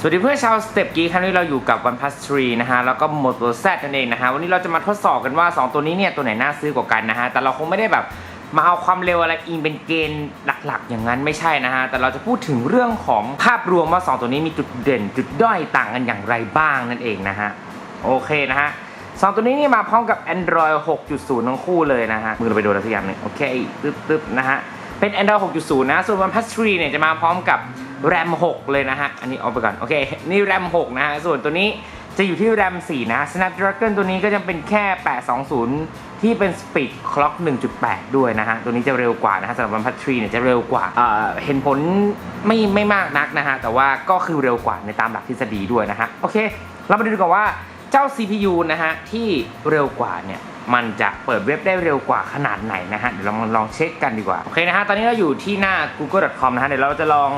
สวัสดีเพื่อนชาวสเต็ปกีครั้งนี้เราอยู่กับ One Plus 3นะฮะ แล้วก็ Moto Z นั่นเองนะฮะ วันนี้เราจะมาทดสอบกันว่า 2 ตัวนี้เนี่ย ตัวไหนน่าซื้อกว่ากันนะฮะ แต่เราคงไม่ได้แบบมาเอาความเร็วอะไรอิงเป็นเกณฑ์หลักๆ อย่างนั้นไม่ใช่นะฮะ แต่เราจะพูดถึงเรื่องของภาพรวมว่า 2 ตัวนี้มีจุดเด่น จุดด้อยต่างกันอย่างไรบ้างนั่นเองนะฮะ โอเคนะฮะสองตัวนี้นี่มาพร้อมกับ Android 6.0 ทั้งคู่เลยนะฮะ มือเราไปโดนอะไรสักอย่างหนึงโอเคตึ๊บตึ๊บนะฮะ เป็น Android 6.0 นะ ส่วน OnePlus 3เนี่ยจะมาพร้อมกับ RAM 6เลยนะฮะ อันนี้เอาไปก่อน โอเค นี่ RAM 6นะฮะ ส่วนตัวนี้จะอยู่ที่ RAM 4นะ Snapdragon ตัวนี้ก็จะเป็นแค่ 820 ที่เป็น Speed Clock 1.8 ด้วยนะฮะ ตัวนี้จะเร็วกว่านะฮะสำหรับ OnePlus 3เนี่ยจะเร็วกว่าเอ่อเห็นผลไม่ไม่มากนักนะฮะ แต่ว่าก็คือเร็วกว่าในตามหลักทฤษฎีด้วยนะฮะ โอเค เรามาดูกันว่าเจ้า CPU นะฮะที่เร็วกว่าเนี่ย มันจะเปิดเว็บได้เร็วกว่าขนาดไหนนะฮะเดี๋ยวเรามาลองเช็คกันดีกว่าโอเคนะฮะตอนนี้เราอยู่ที่หน้า google.com นะฮะเดี๋ยวเราจะลอง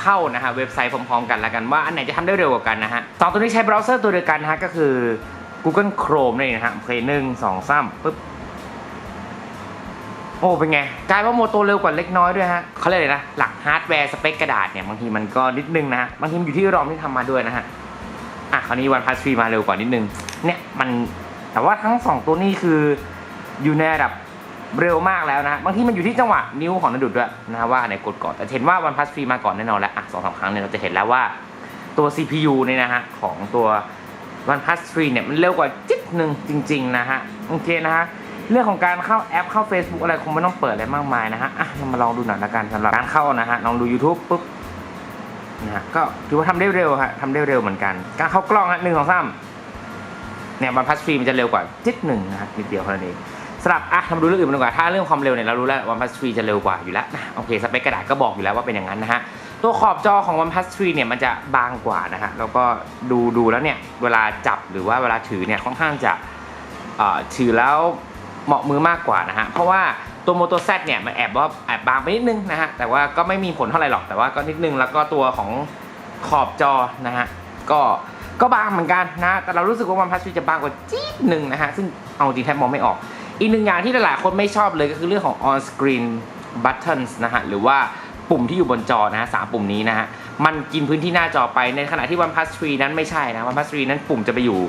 เข้านะฮะเว็บไซต์พร้อมๆกันล้วกันว่าอันไหนจะทำได้เร็วกว่ากันนะฮะสองตัวนี้ใช้เบราว์เซอร์ตัวเดียวกันนะฮะก็คือ Google Chrome นี่นะฮะโอเคหนึ่งสองสามปึ๊บโอ้เป็นไงกลายว่าโมโตเร็วกว่าเล็กน้อยด้วยฮะเขาเรียกเลยนะหลักฮาร์ดแวร์สเปคกระดาษเนี่ยบางทีมันก็นิดนึงนะบางทีมันอยู่ที่รอมที่ทำมาด้วยนะฮะอะคราวนี้วันพัสฟีมาเร็วกว่านิดนึงเนี่ยมัน แต่ว่าทั้งสองตัวนี้คืออยู่ในระดับเร็วมากแล้วนะบางทีมันอยู่ที่จังหวะนิ้วของนันดุดด้วยนะว่าอันไหนกดก่อนแต่เห็นว่าวันพัสฟีมาก่อนแน่นอนแล้วอะสองสาครั้งเนี่ยเราจะเห็นแล้วว่าตัว CPU เนี่ยนะฮะของตัว One Plus 3เนี่ยมันเร็วกว่าจิ๊ดหนึ่งจริง ๆ นะฮะโอเคนะฮะเรื่องของการเข้าแอปเข้า Facebook อะไรคงไม่ต้องเปิดอะไรมากมายนะฮะอะเรามาลองดูหน่อยละกันสำหรับการเข้านะฮะลองดู YouTube ปุ๊บนะฮะก็ถือว่าทำได้เร็วฮะทำได้เร็วเหมือนกัน การเข้ากล้องฮะหนึ่งสองสาม เนี่ยวันพัสฟรีมันจะเร็วกว่าจิ๊ดหนึ่งนะนิดเดียวเท่านั้นเองสำหรับอะทำดูเรื่องอื่นมาดีกว่าถ้าเรื่องความเร็วเนี่ยเรารู้แล้ววันพัสฟรีจะเร็วกว่าอยู่แล้วนะโอเคสเปคกระดาษก็บอกอยู่แล้วว่าเป็นอย่างนั้นนะฮะตัวขอบจอของ OnePlus 3 เนี่ยมันจะบางกว่านะฮะแล้วก็ดูดูแล้วเนี่ยเวลาจับหรือว่าเวลาถือเนี่ยค่อนข้างจะเอ่อถือแล้วเหมาะมือมากกว่านะฮะเพราะว่าตัว Moto Z เนี่ยมันแอบว่าแอบบางไปนิดนึงนะฮะแต่ว่าก็ไม่มีผลเท่าไหร่หรอกแต่ว่าก็นิดนึงแล้วก็ตัวของขอบจอนะฮะก็ ก็บางเหมือนกันนะ แต่เรารู้สึกว่า OnePlus 3จะบางกว่าจี๊ดหนึ่งนะฮะ ซึ่งเอาจริงแทบมองไม่ออก อีกหนึ่งอย่างที่หลายๆคนไม่ชอบเลยก็คือเรื่องของ on screen buttons นะฮะ หรือว่าปุ่มที่อยู่บนจอนะฮะสามปุ่มนี้นะฮะ มันกินพื้นที่หน้าจอไปในขณะที่ OnePlus 3นั้นไม่ใช่นะ OnePlus 3นั้นปุ่มจะไปอยู่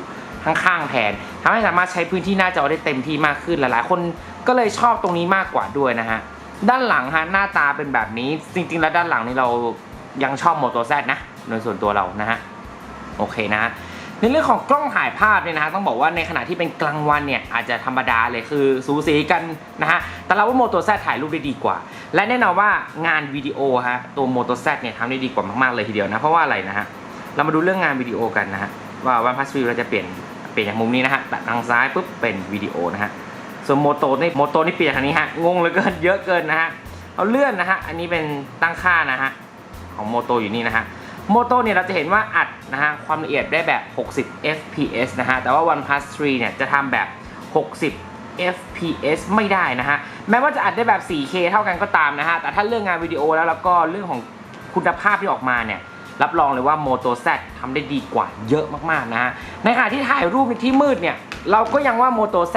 ข้างๆแทนทำให้สามารถใช้พื้นที่หน้าจอได้เต็มที่มากขึ้นหลายๆ คนก็เลยชอบตรงนี้มากกว่าด้วยนะฮะด้านหลังฮะหน้าตาเป็นแบบนี้จริงๆ แล้วด้านหลังนี่เรายังชอบ Moto Z นะโดยส่วนตัวเรานะฮะ โอเคนะในเรื่องของกล้องถ่ายภาพเนี่ยนะฮะต้องบอกว่าในขณะที่เป็นกลางวันเนี่ยอาจจะธรรมดาเลยคือสูสีกันนะฮะแต่เราว่าโมโตแซถ่ายรูปได้ดีกว่า และแน่นอนว่างานวิดีโอฮะตัวโมโตแซเนี่ยทำได้ดีกว่ามากๆเลยทีเดียวนะเพราะว่าอะไรนะฮะเรามาดูเรื่องงานวิดีโอกันนะฮะว่าวันพัสวีเราจะเปลี่ยนเปลี่ยนจากมุมนี้นะฮะแต่ทางซ้ายปุ๊บเป็นวิดีโอนะฮะส่วนโมโตนี่โมโตนี่เปลี่ยนทางนี้ฮะงงเหลือเกินเยอะเกินนะฮะเอาเลื่อนนะฮะอันนี้เป็นตั้งค่านะฮะของโมโตอยู่นี่นะฮะ โมโต้เนี่ยเราจะเห็นว่าอัดนะฮะความละเอียดได้แบบ 60 fps นะฮะ แต่ว่า OnePlus 3 เนี่ยจะทำแบบ 60 fps ไม่ได้นะฮะ แม้ว่าจะอัดได้แบบ 4K เท่ากันก็ตามนะฮะ แต่ถ้าเรื่องงานวิดีโอแล้วแล้วก็เรื่องของคุณภาพที่ออกมาเนี่ย รับรองเลยว่า Moto Z ทำได้ดีกว่าเยอะมากๆนะฮะ ในขณะที่ถ่ายรูปในที่มืดเนี่ย เราก็ยังว่า Moto Z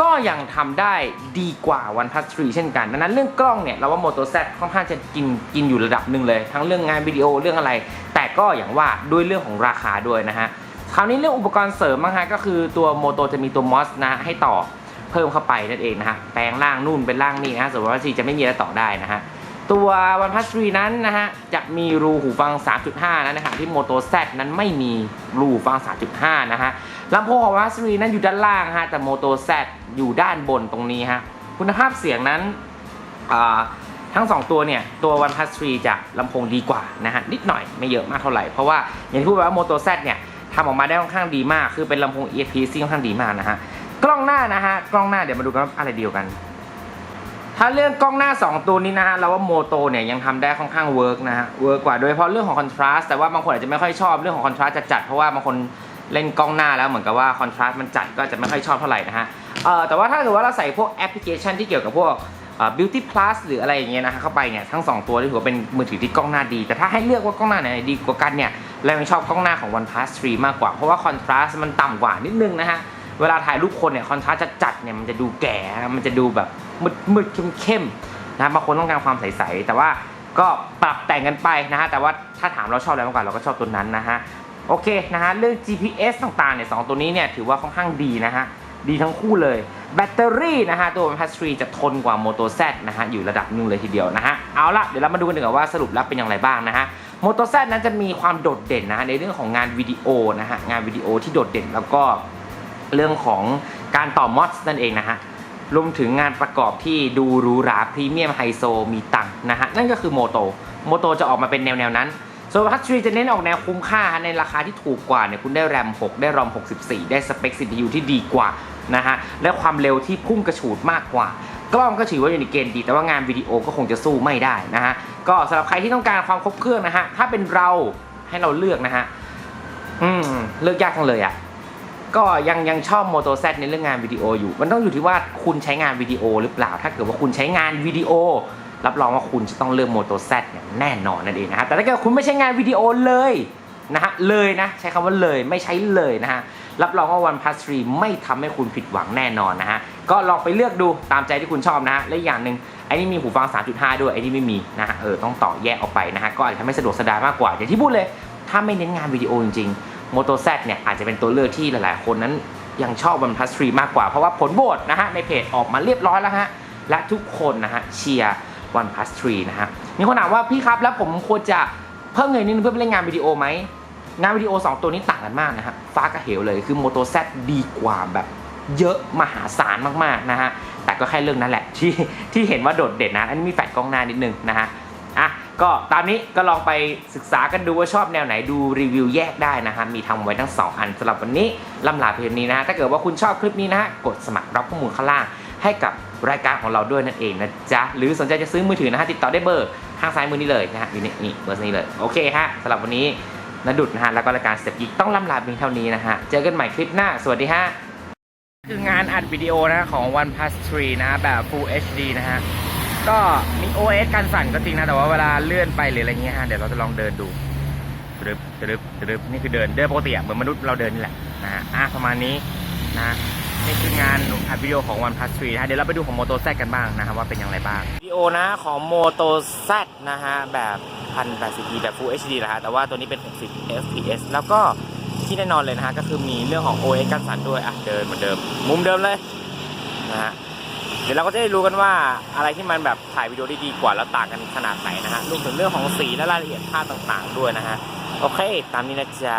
ก็ยังทำได้ดีกว่า OnePlus 3 เช่นกันดังนั้นเรื่องกล้องเนี่ยเราว่า Moto Z ค่อนข้างจะกินกินอยู่ระดับหนึ่งเลย ทั้งเรื่องงานวิดีโอเรื่องอะไร แต่ก็อย่างว่าด้วยเรื่องของราคาด้วยนะฮะคราวนี้เรื่องอุปกรณ์เสริมบ้างฮะก็คือตัวโมโตจะมีตัวมอสนะให้ต่อเพิ่มเข้าไปนั่นเองนะฮะแปลงร่างนู่นเป็นร่างนี่นะฮะส่วนว่าซีจะไม่มีอะไรต่อได้นะฮะ ตัว OnePlus 3นั้นนะฮะจะมีรูหูฟัง 3.5 นะนะครับที่ Moto Z นั้นไม่มีรูหูฟัง 3.5 นะฮะลำโพงของ OnePlus 3นั้นอยู่ด้านล่างฮะแต่ Moto Z อยู่ด้านบนตรงนี้ฮะคุณภาพเสียงนั้นทั้ง 2 ตัวเนี่ยตัว OnePlus 3จะลำโพงดีกว่านะฮะนิดหน่อยไม่เยอะมากเท่าไหร่เพราะว่าอย่างที่พูดไปว่า Moto Z เนี่ยทำออกมาได้ค่อนข้างดีมาก คือเป็นลำโพง earpiece ที่ค่อนข้างดีมากนะฮะกล้องหน้านะฮะกล้องหน้าเดี๋ยวมาดูกันว่าอะไรเดียวกัน ถ้าเรื่องกล้องหน้า 2 ตัวนี้นะฮะเราว่าโมโตเนี่ยยังทำได้ค่อนข้างเวิร์กนะฮะเวิร์กกว่าโดยเฉพาะเรื่องของคอนทราสต์แต่ว่าบางคนอาจจะไม่ค่อยชอบเรื่องของคอนทราสต์จัดๆเพราะว่าบางคนเล่นกล้องหน้าแล้วเหมือนกับว่าคอนทราสต์มันจัดก็จะไม่ค่อยชอบเท่าไหร่นะฮะเอ่อแต่ว่าถ้าเกิดว่าเราใส่พวกแอปพลิเคชันที่เกี่ยวกับพวกเอ่อ beauty plus หรืออะไรอย่างเงี้ยนะฮะเข้าไปเนี่ยทั้ง 2 ตัวที่ถือว่าเป็นมือถือที่กล้องหน้าดี แต่ถ้าให้เลือกว่ากล้องหน้าไหนดีกว่ากันเนี่ยเรายังชอบกล้องหน้าของ OnePlus 3 มากกว่า เพราะว่าคอนทราสต์มันต่ำกว่านิดนึงนะฮะเวลาถ่ายรูปคนเนี่ยคอนทราสต์จัดๆเนี่ยมันจะดูแก่มันจะดูแบบ มืดๆเข้มๆนะบางคนต้องการความใสๆแต่ว่าก็ปรับแต่งกันไปนะฮะแต่ว่าถ้าถามเราชอบอะไรมากกว่าเราก็ชอบตัวนั้นนะฮะโอเคนะฮะเรื่อง GPS ต่างๆเนี่ยสองตัวนี้เนี่ยถือว่าค่อนข้างดีนะฮะดีทั้งคู่เลย แบตเตอรี่นะฮะตัว One Plus 3จะทนกว่า Moto Z นะฮะอยู่ระดับหนึงเลยทีเดียวนะฮะเอาละเดี๋ยวเรามาดูกันดีกว่าว่าสรุปแล้วเป็นอย่างไรบ้างนะฮะ Moto Z นั้นจะมีความโดดเด่นนะฮะในเรื่องของงานวิดีโอนะฮะงานวิดีโอที่โดดเด่นแล้วก็เรื่องของการต่อมอสนั่นเองนะฮะ รวมถึงงานประกอบที่ดูหรูหราพรีเมียมไฮโซมีตังนะฮะ นั่นก็คือโมโตโมโตจะออกมาเป็นแนวแนวนั้นส่วนพัชรีจะเน้นออกแนวคุ้มค่าในราคาที่ถูกกว่าเนี่ยคุณได้แรม 6 ได้รอม 64 ได้สเปค CPU ที่ดีกว่านะฮะ และความเร็วที่พุ่งกระฉูดมากกว่า กล้องก็ถือว่าอยู่ในเกณฑ์ดี แต่ว่างานวิดีโอก็คงจะสู้ไม่ได้นะฮะ ก็สำหรับใครที่ต้องการความครบเครื่องนะฮะ ถ้าเป็นเราให้เราเลือกนะฮะ อืม เลือกยากจังเลยอะ ก็ยังยังชอบโมโตแซในเรื่องงานวิดีโออยู่ มันต้องอยู่ที่ว่าคุณใช้งานวิดีโอหรือเปล่า ถ้าเกิดว่าคุณใช้งานวิดีโอ รับรองว่าคุณจะต้องเลือกโมโตแซเนี่ยแน่นอนนั่นเองนะฮะแต่ถ้าเกิดคุณไม่ใช้งานวิดีโอเลยนะฮะเลยนะใช้คำว่าเลยไม่ใช้เลยนะฮะรับรองว่า One Plus 3ไม่ทำให้คุณผิดหวังแน่นอนนะฮะก็ลองไปเลือกดูตามใจที่คุณชอบนะฮะและอีกอย่างหนึ่งไอ้นี่มีหูฟัง 3.5 ด้วยไอ้นี่ไม่มีนะฮะเออต้องต่อแยกออกไปนะฮะก็อาจจะทำให้สะดวกสบายมากกว่าอย่างที่พูดเลย ถ้าไม่เน้นงานวิดีโอจริงๆ Moto Z เนี่ยอาจจะเป็นตัวเลือกที่หลาย ๆ คนนั้นยังชอบ One Plus 3มากกว่า เพราะว่าผลโหวตนะฮะในเพจออกมาเรียบร้อยแล้วฮะและทุกคนนะฮะเชียร์ One Plus 3นะฮะมีคนถามว่าพี่ครับแล้วผมควรจะเพิ่มเงินนิดนึงเพื่อไปเล่นงานวิดีโอไหมงานวิดีโอ 2 ตัวนี้ต่างกันมากนะฮะฟ้ากับเหวเลยคือ Moto Z ดีกว่าแบบเยอะมหาศาลมาก ๆ นะฮะ แต่ก็แค่เรื่องนั้นแหละที่ที่เห็นว่าโดดเด่นนะ อันนี้มีแฟลชกล้องหน้านิดนึงนะฮะ ก็ตามนี้ก็ลองไปศึกษากันดูว่าชอบแนวไหนดูรีวิวแยกได้นะฮะมีทำไว้ทั้ง 2 อันสำหรับวันนี้ล่ำลาเพียงนี้นะฮะถ้าเกิดว่าคุณชอบคลิปนี้นะฮะกดสมัครรับข้อมูลข้างล่าง ให้กับรายการของเราด้วยนั่นเองนะจ๊ะหรือสนใจจะซื้อมือถือนะฮะติดต่อได้เบอร์ข้างซ้ายมือนี้เลยนะฮะอยู่นี่นี่เบอร์นี้เลยโอเคฮะสำหรับวันนี้นดุดนะฮะแล้วก็รายการเสพยิกต้องล่ำลาเพียงเท่านี้นะฮะเจอกันใหม่คลิปหน้า สวัสดีฮะคืองานอัดวิดีโอนะของ One Plus 3 นะแบบ Full HD นะฮะ ก็มี OS การสั่นก็จริงนะ แต่ว่าเวลาเลื่อนไปหรืออะไรเงี้ยฮะเดี๋ยวเราจะลองเดินดูตรึบตรึบตรึบนี่คือเดินเดินปกติเหมือนมนุษย์เราเดินนี่แหละนะฮะอะประมาณนี้นะนี่คืองานอัดวิดีโอของ One Plus 3นะเดี๋ยวเราไปดูของ Moto Z กันบ้างนะครับว่าเป็นอย่างไรบ้างวิดีโอนะของ Moto Z นะฮะแบบ 1080p แบบ Full HD นะฮะแต่ว่าตัวนี้เป็น 60 fps แล้วก็ที่แน่นอนเลยนะฮะก็คือมีเรื่องของ OS การสั่นด้วยอะเดินเหมือนเดิม มุมเดิมเลยนะฮะ เดี๋ยวเราก็จะได้รู้กันว่าอะไรที่มันแบบถ่ายวิดีโอได้ดีกว่าแล้วต่างกันขนาดไหนนะฮะรวมถึงเรื่องของสีและรายละเอียดภาพต่างๆ ด้วยนะฮะโอเค ตามนี้นะจ๊ะ